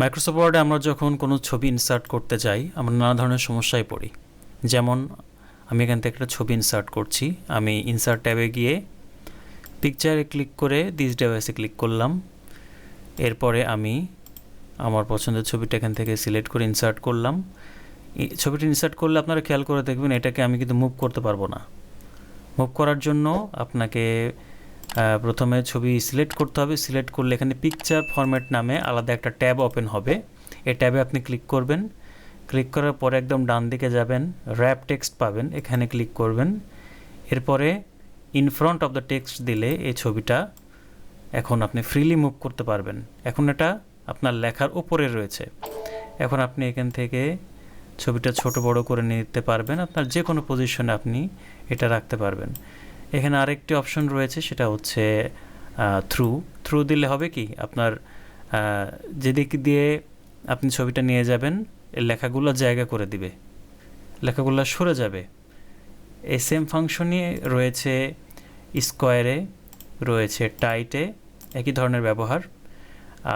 Microsoft ওয়ার্ডে আমরা যখন কোনো ছবি ইনসার্ট করতে যাই, আমরা নানা ধরনের সমস্যায় পড়ি। যেমন, আমি এখান থেকে একটা ছবি ইনসার্ট করছি। আমি ইনসার্ট ট্যাবে গিয়ে পিকচারে ক্লিক করে দিস ডিভাইসে ক্লিক করলাম। এরপরে আমি আমার পছন্দের ছবিটা এখান থেকে সিলেক্ট করে ইনসার্ট করলাম। ছবিটি ইনসার্ট করলে আপনারা খেয়াল করে দেখবেন, এটাকে আমি কিন্তু মুভ করতে পারব না। মুভ করার জন্য আপনাকে প্রথমে ছবি সিলেক্ট করতে হবে। সিলেক্ট করলে এখানে পিকচার ফরম্যাট নামে আলাদা একটা ট্যাব ওপেন হবে। এই ট্যাবে আপনি ক্লিক করবেন। ক্লিক করার পরে একদম ডান দিকে যাবেন। র্যাপ টেক্সট পাবেন। এখানে ক্লিক করবেন। এরপরে in front of the text দিলে এই ছবিটা এখন আপনি ফ্রিলি মুভ করতে পারবেন। এখন এটা আপনার লেখার উপরে রয়েছে। এখন আপনি এখান থেকে ছবিটা ছোট বড় করে নিতে পারবেন। আপনার যে কোনো পজিশনে আপনি এটা রাখতে পারবেন। এখানে আরেকটি অপশন রয়েছে, সেটা হচ্ছে থ্রু থ্রু দিলে হবে কি? আপনার যেদিক দিয়ে আপনি ছবিটা নিয়ে যাবেন লেখাগুলো জায়গা করে দিবে। লেখাগুলো সরে যাবে। এই সেম ফাংশনই রয়েছে স্কোয়ারে রয়েছে টাইটে একই ধরনের ব্যবহার।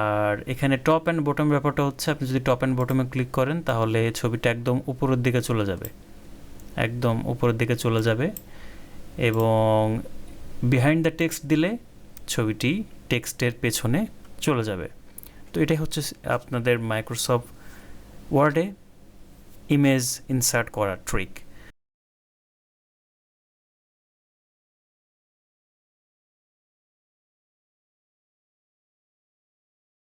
আর এখানে টপ অ্যান্ড বটম ব্যাপারটা হচ্ছে, আপনি যদি টপ অ্যান্ড বটমে ক্লিক করেন, তাহলে ছবিটা একদম উপরের দিকে চলে যাবে। একদম উপরের দিকে চলে যাবে। এবং বিহাইন্ড দ্য টেক্সট দিলে ছবিটি টেক্সটের পেছনে চলে যাবে। তো এটাই হচ্ছে আপনাদের মাইক্রোসফট ওয়ার্ডে ইমেজ ইনসার্ট করার ট্রিক